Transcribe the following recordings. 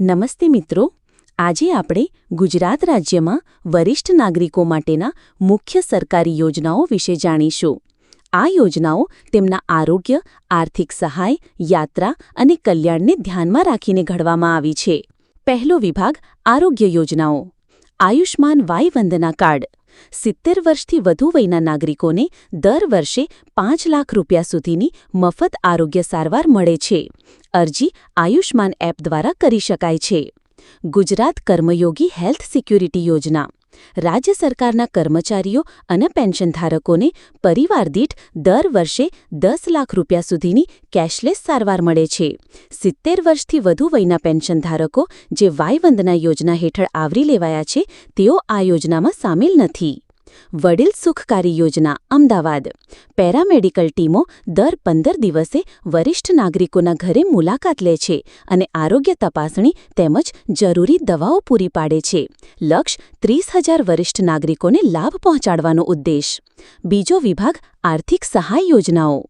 નમસ્તે મિત્રો. આજે આપણે ગુજરાત રાજ્યમાં વરિષ્ઠ નાગરિકો માટેના મુખ્ય સરકારી યોજનાઓ વિશે જાણીશું. આ યોજનાઓ તેમના આરોગ્ય, આર્થિક સહાય, યાત્રા અને કલ્યાણને ધ્યાનમાં રાખીને ઘડવામાં આવી છે. પહેલો વિભાગ આરોગ્ય યોજનાઓ. આયુષ્માન વાય વંદના કાર્ડ. સિત્તેર વર્ષથી વધુ વયના નાગરિકોને દર વર્ષે પાંચ લાખ રૂપિયા સુધીની મફત આરોગ્ય સારવાર મળે છે. અરજી આયુષ્માન એપ દ્વારા કરી શકાય છે. ગુજરાત કર્મયોગી હેલ્થ સિક્યુરિટી યોજના. રાજ્ય સરકારના કર્મચારીઓ અને પેન્શનધારકોને પરિવાર દીઠ દર વર્ષે દસ લાખ રૂપિયા સુધીની કેશલેસ સારવાર મળે છે. સિત્તેર વર્ષથી વધુ વયના પેન્શનધારકો જે વાયવંદના યોજના હેઠળ આવરી લેવાયા છે, તેઓ આ યોજનામાં સામેલ નથી. વડીલ સુખકારી યોજના, અમદાવાદ. પેરામેડિકલ ટીમો દર પંદર દિવસે વરિષ્ઠ નાગરિકોના ઘરે મુલાકાત લે છે અને આરોગ્ય તપાસણી તેમજ જરૂરી દવાઓ પૂરી પાડે છે. લક્ષ ત્રીસ હજાર વરિષ્ઠ નાગરિકોને લાભ પહોંચાડવાનો ઉદ્દેશ. બીજો વિભાગ, આર્થિક સહાય યોજનાઓ.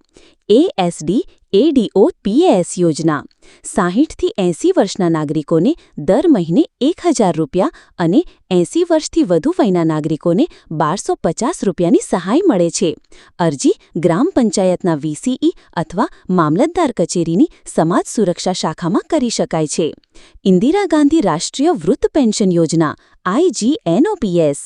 એએસડી, એડીઓ, પીએએસ યોજના. સાહીઠથી એંસી વર્ષના નાગરિકોને દર મહિને એક રૂપિયા અને એંસી વર્ષથી વધુ વયના નાગરિકોને બારસો પચાસ રૂપિયાની સહાય મળે છે. અરજી ગ્રામ પંચાયતના વીસીઈ અથવા મામલતદાર કચેરીની સમાજ સુરક્ષા શાખામાં કરી શકાય છે. ઇન્દિરા ગાંધી રાષ્ટ્રીય વૃદ્ધ પેન્શન યોજના આઈજીએનઓપીએસ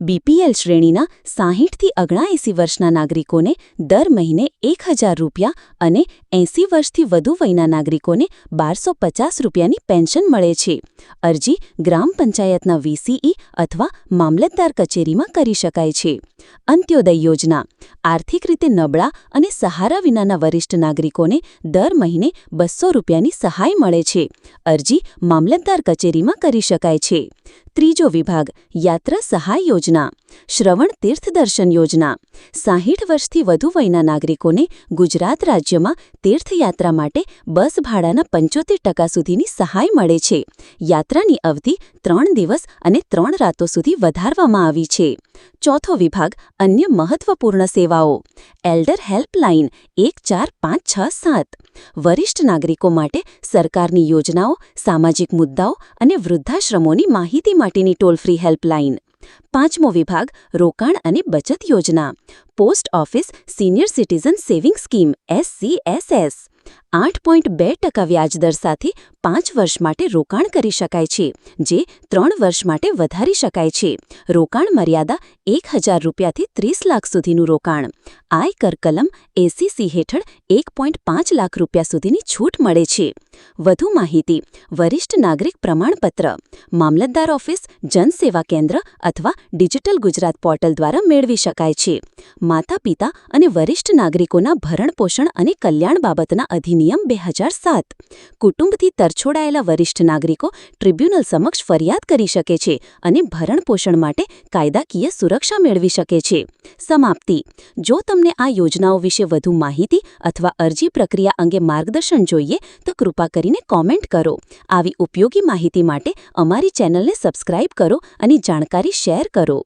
બીપીએલ શ્રેણીના સાહીઠથી અગણાએંસી વર્ષના નાગરિકોને દર મહિને એક હજાર રૂપિયા અને એંસી વર્ષથી વધુ વયના નાગરિકોને બારસો પચાસ રૂપિયાની પેન્શન મળે છે. અરજી ગ્રામ પંચાયતના વીસીઈ અથવા મામલતદાર કચેરીમાં કરી શકાય છે. અંત્યોદય યોજના. આર્થિક રીતે નબળા અને સહારા વિનાના વરિષ્ઠ નાગરિકોને દર મહિને બસો રૂપિયાની સહાય મળે છે. અરજી મામલતદાર કચેરીમાં કરી શકાય છે. ત્રીજો વિભાગ, યાત્રા સહાય યોજના, શ્રવણ તીર્થ દર્શન યોજના. સાહીઠ વર્ષથી વધુ વયના નાગરિકોને ગુજરાત રાજ્યમાં તીર્થયાત્રા માટે બસ ભાડાના પંચોતેર ટકા સુધીની સહાય મળે છે. યાત્રાની અવધિ ત્રણ દિવસ અને ત્રણ રાતો સુધી વધારવામાં આવી છે. ચોથો વિભાગ, અન્ય મહત્વપૂર્ણ સેવાઓ. એલ્ડર હેલ્પલાઇન, એક ચાર પાંચ છ સાત. વરિષ્ઠ નાગરિકો માટે સરકારની યોજનાઓ, સામાજિક મુદ્દાઓ અને વૃદ્ધાશ્રમોની માહિતી માટેની ટોલ ફ્રી હેલ્પલાઇન પાંચમો વિભાગ, રોકાણ અને બચત યોજના. Post office senior citizen saving scheme SCSS આઠ પોઈન્ટ બે ટકા વ્યાજદર સાથે પાંચ વર્ષ માટે રોકાણ કરી શકાય છે, જે ત્રણ વર્ષ માટે વધારી શકાય છે. રોકાણ મર્યાદા એક હજાર રૂપિયાથી ત્રીસ લાખ સુધીનું રોકાણ. આયકર કલમ એસીસી હેઠળ એક પોઈન્ટ પાંચ લાખ રૂપિયા સુધીની છૂટ મળે છે. વધુ માહિતી, વરિષ્ઠ નાગરિક પ્રમાણપત્ર, મામલતદાર ઓફિસ, જનસેવા કેન્દ્ર અથવા ડિજિટલ ગુજરાત પોર્ટલ દ્વારા મેળવી શકાય છે. માતા પિતા અને વરિષ્ઠ નાગરિકોના ભરણપોષણ અને કલ્યાણ બાબતના અધિનિયમ બે હજાર સાત. કુટુંબથી તરછોડાયેલા વરિષ્ઠ નાગરિકો ટ્રિબ્યુનલ સમક્ષ ફરિયાદ કરી શકે છે અને ભરણપોષણ માટે કાયદાકીય સુરક્ષા મેળવી શકે છે. સમાપ્તિ. જો તમને આ યોજનાઓ વિશે વધુ માહિતી અથવા અરજી પ્રક્રિયા અંગે માર્ગદર્શન જોઈએ, તો કૃપા કરીને કોમેન્ટ કરો. આવી ઉપયોગી માહિતી માટે અમારી ચેનલને સબસ્ક્રાઇબ કરો અને જાણકારી શેર કરો.